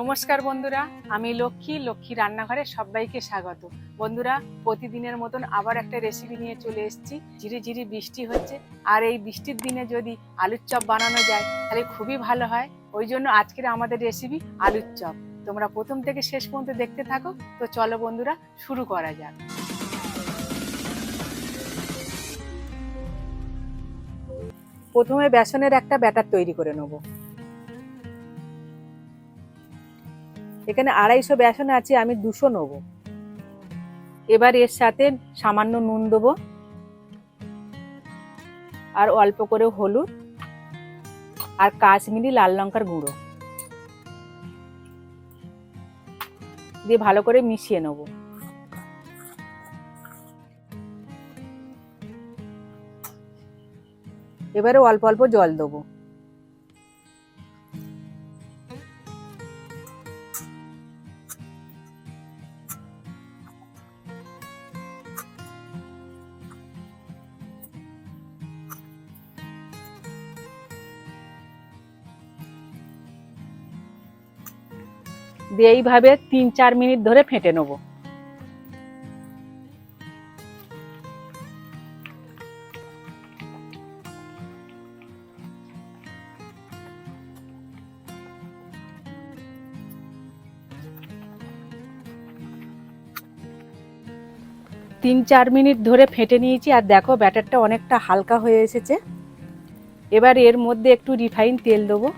নমস্কার বন্ধুরা, আমি লক্ষ্মী লক্ষ্মী রান্নাঘরে সবাইকে স্বাগত। বন্ধুরা, প্রতিদিনের মতন আবার একটা রেসিপি নিয়ে চলে এসেছি। ঝিরি ঝিরি বৃষ্টি হচ্ছে, আর এই বৃষ্টির দিনে যদি আলুর চপ বানানো যায়, তাহলে খুবই ভালো হয়। ওই জন্য আজকের আমাদের রেসিপি আলুর চপ। তোমরা প্রথম থেকে শেষ পর্যন্ত দেখতে থাকো। তো চলো বন্ধুরা, শুরু করা যাক। প্রথমে বেসনের একটা ব্যাটার তৈরি করে নেব। এখানে আড়াইশো বেসন আছে, আমি দুশো নেব। এবার এর সাথে সামান্য নুন দেবো। আর অল্প করে হলুদ আর কাশ্মীরি লাল লঙ্কার গুঁড়ো। দিয়ে ভালো করে মিশিয়ে নেব। এবারে অল্প অল্প জল দেবো। দিয়ে এইভাবে তিন, চার মিনিট ধরে ফেটে নেব। তিন, চার মিনিট ধরে ফেটে নিয়েছি, আর দেখো ব্যাটারটা অনেকটা হালকা হয়ে এসেছে। এবার এর মধ্যে একটু রিফাইন তেল দেবো।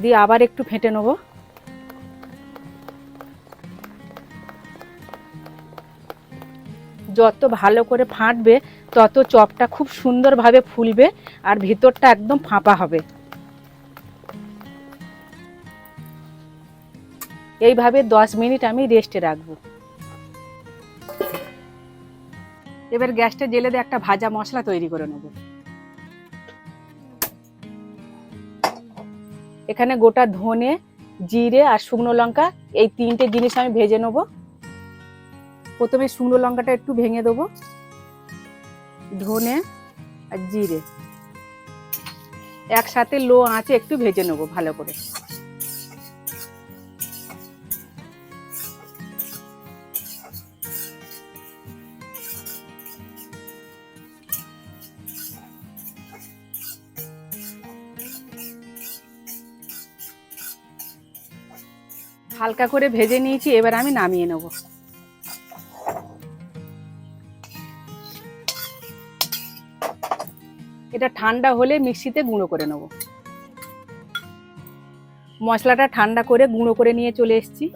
দিয়ে আবার একটু ফেটে নেব। যত ভালো করে ফাটবে, তত চপটা খুব সুন্দরভাবে ফুলবে আর ভিতরটা একদম ফাঁপা হবে। এইভাবে দশ মিনিট আমি রেস্টে রাখব। এবার গ্যাসটা জেলে দিয়ে একটা ভাজা মশলা তৈরি করে নেব। এখানে গোটা ধনে, জিরে আর শুকনো লঙ্কা, এই তিনটে জিনিস আমি ভেজে নেব। প্রথমে শুকনো লঙ্কাটা একটু ভেঙে দেবো। ধনে আর জিরে। একসাথে লো আঁচে একটু ভেজে নেব ভালো করে। হালকা করে ভেজে নিয়েছি, এবার আমি নামিয়ে নেব। এটা ঠান্ডা হলে মিক্সিতে গুঁড়ো করে নেব। মশলাটা ঠান্ডা করে গুঁড়ো করে নিয়ে চলে এসেছি।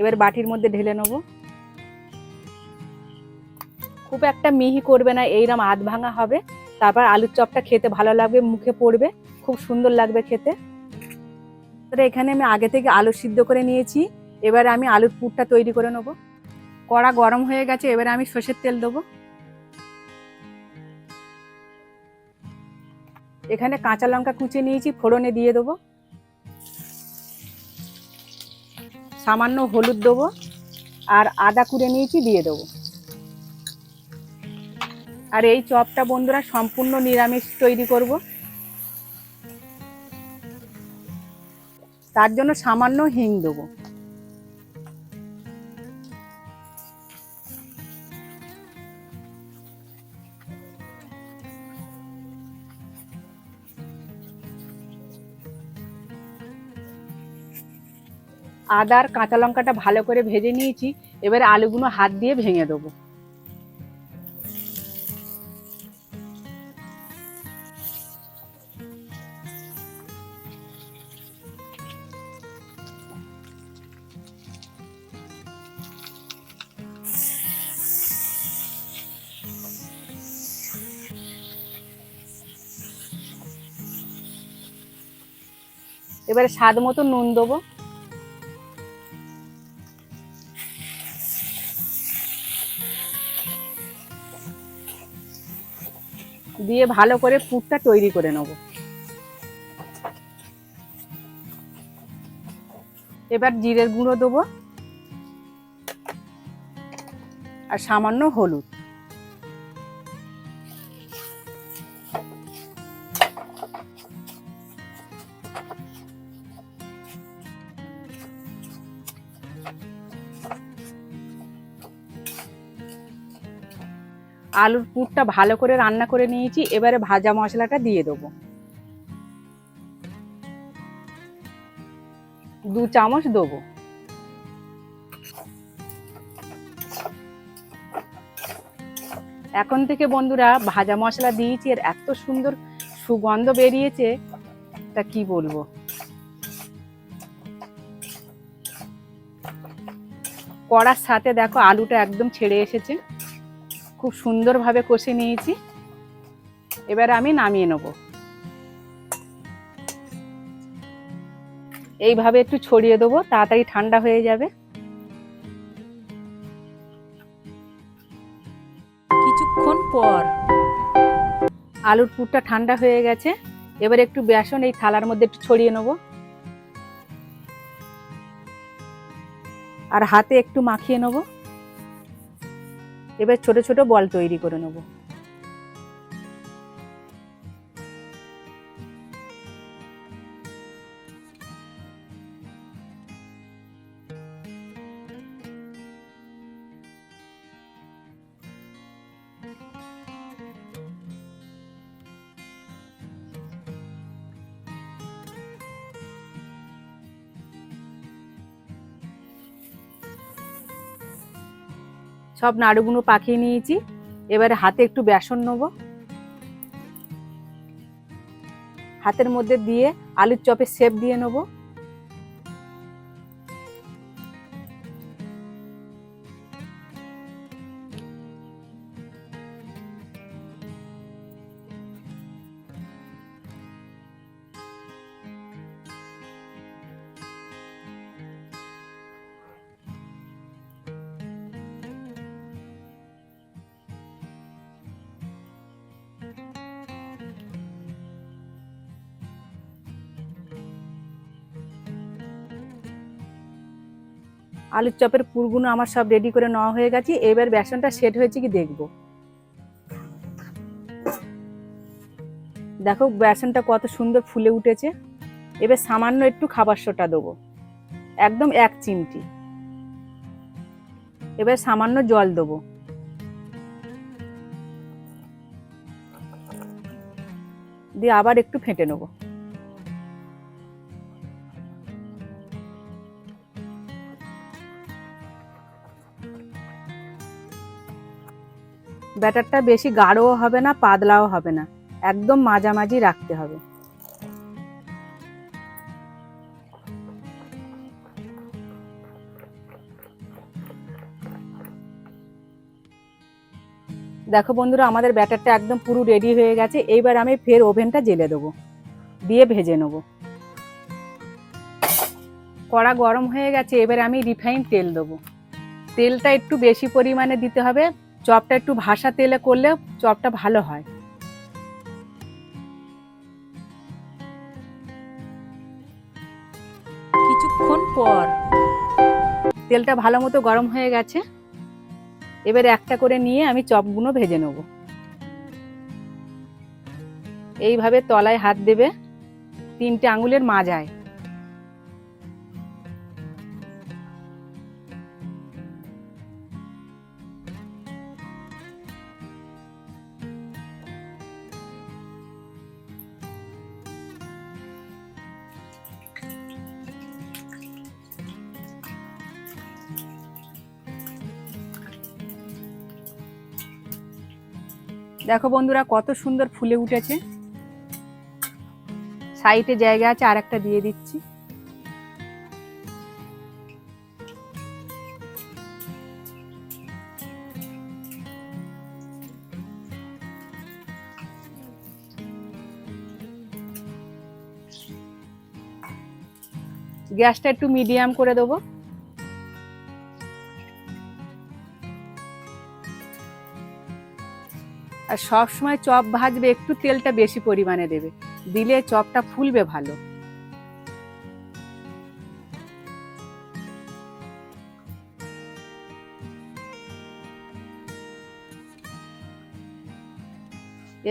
এবার বাটির মধ্যে ঢেলে নেব। খুব একটা মিহি করবে না এইরকম আধ ভাঙা হবে। তারপর আলুর চপটা খেতে ভালো লাগবে, মুখে পড়বে, খুব সুন্দর লাগবে খেতে। তাহলে এখানে আমি আগে থেকে আলু সিদ্ধ করে নিয়েছি। এবারে আমি আলুর পুরটা তৈরি করে নেব। কড়া গরম হয়ে গেছে, এবারে আমি সর্ষের তেল দেবো। এখানে কাঁচা লঙ্কা কুচে নিয়েছি, ফোড়নে দিয়ে দেবো। সামান্য হলুদ দেবো আর আদা কুড়ে নিয়েছি, দিয়ে দেবো। আর এই চপটা বন্ধুরা সম্পূর্ণ নিরামিষ তৈরি করব। তার জন্য সামান্য হিং দেবো। আদার কাঁচা লঙ্কাটা ভালো করে ভেজে নিয়েছি, এবারে আলুগুলো হাত দিয়ে ভেঙে দেবো। এবারে স্বাদ মতো নুন দেবো। দিয়ে ভালো করে পুরটা তৈরি করে নেব। এবার জিরের গুঁড়ো দেবো। আর সামান্য হলুদ। আলুর পুরটা ভালো করে রান্না করে নিয়েছি, এবারে ভাজা মশলাটা দিয়ে দেবো। দু চামচ দেবো। এখন থেকে বন্ধুরা ভাজা মশলা দিয়েছি, আর এত সুন্দর সুগন্ধ বেরিয়েছে, তা কি বলব? কড়ার সাথে দেখো আলুটা একদম ছেড়ে এসেছে। খুব সুন্দরভাবে কষে নিয়েছি। এবার আমি নামিয়ে নেব। এইভাবে একটু ছড়িয়ে দেবো তাড়াতাড়ি ঠান্ডা হয়ে যাবে। কিছুক্ষণ পর। আলুর পুরটা ঠান্ডা হয়ে গেছে। এবার একটু বেসন এই থালার মধ্যে একটু ছড়িয়ে নেব। আর হাতে একটু মাখিয়ে নেব। এবার ছোট ছোট বল তৈরি করে নেব। সব নাড়ুগুলো পাখিয়ে নিয়েছি। এবারে হাতে একটু বেসন নেব। হাতের মধ্যে দিয়ে আলুর চপের শেপ দিয়ে নেব। আলুর চপের পুরগুলো আমার সব রেডি করে নেওয়া হয়ে গেছে। এবার বেসনটা সেট হয়েছে কি দেখব। দেখো বেসনটা কত সুন্দর ফুলে উঠেছে। এবার সামান্য একটু খাবার সোটা দেবো। একদম এক চিমটি। এবার সামান্য জল দেবো। দিয়ে আবার একটু ফেটে নেব। ব্যাটারটা বেশি গাঢ়ও হবে না, পাতলাও হবে না। একদম মাঝামাঝি রাখতে হবে। দেখো বন্ধুরা, আমাদের ব্যাটারটা একদম পুরো রেডি হয়ে গেছে। এইবার আমি ফের ওভেনটা জেলে দেবো, দিয়ে ভেজে নেব। কড়া গরম হয়ে গেছে, এবার আমি রিফাইন তেল দেবো। তেলটা একটু বেশি পরিমাণে দিতে হবে। চপটা একটু ভাসা তেলে করলে চপটা ভালো হয়। কিছুক্ষণ পর। তেলটা ভালো মতো গরম হয়ে গেছে। এবার একটা করে নিয়ে আমি চপগুলো ভেজে নেব। এইভাবে তলায় হাত দেবে। তিনটে আঙুলের মাজায়। দেখো বন্ধুরা, কত সুন্দর ফুলে উঠেছে। সাইডে জায়গা আছে আর একটা দিয়ে দিচ্ছি। গ্যাসটা একটু মিডিয়াম করে দেবো। আর সব সময় চপ ভাজবে, একটু তেলটা বেশি পরিমাণে দেবে। দিলে চপটা ফুলবে ভালো।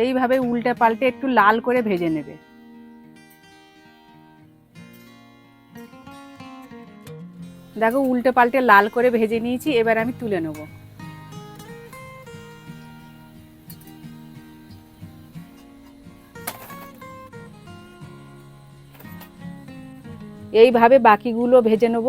এইভাবে উল্টে পাল্টে একটু লাল করে ভেজে নেবে। দেখো, উল্টে পাল্টে লাল করে ভেজে নিয়েছি, এবার আমি তুলে নেব। এইভাবে বাকিগুলো ভেজে নেব।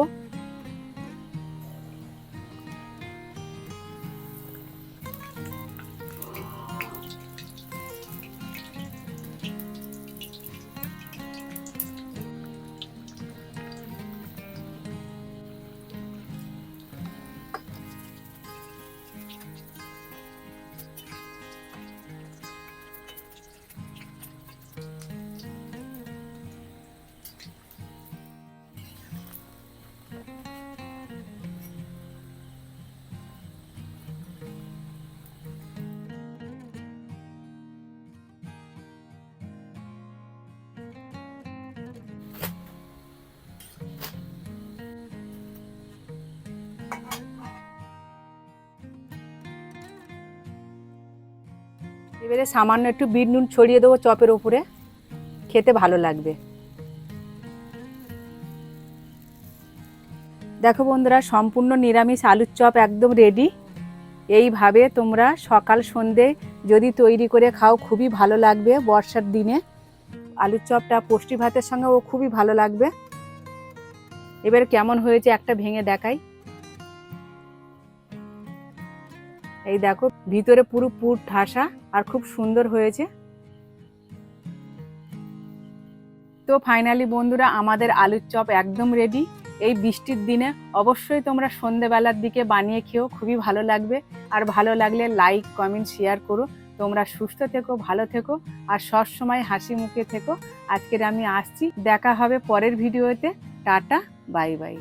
এবারে সামান্য একটু বিট নুন ছড়িয়ে দেবো চপের ওপরে। খেতে ভালো লাগবে। দেখো বন্ধুরা, সম্পূর্ণ নিরামিষ আলুর চপ একদম রেডি এইভাবে তোমরা সকাল সন্ধে যদি তৈরি করে খাও, খুবই ভালো লাগবে বর্ষার দিনে। আলুর চপটা পুষ্টি ভাতের সঙ্গে ও খুবই ভালো লাগবে। এবার কেমন হয়েছে একটা ভেঙে দেখাই। এই দেখো, ভিতরে পুরো পুর ঠাসা। আর খুব সুন্দর হয়েছে। তো ফাইনালি বন্ধুরা, আমাদের আলুর চপ একদম রেডি এই বৃষ্টির দিনে অবশ্যই তোমরা সন্ধেবেলার দিকে বানিয়ে খেও খুবই ভালো লাগবে। আর ভালো লাগলে লাইক কমেন্ট শেয়ার করো। তোমরা সুস্থ থেকো, ভালো থেকো, আর সবসময় হাসি মুখে থেকো। আজকের আমি আসছি, দেখা হবে পরের ভিডিওতে টাটা বাই বাই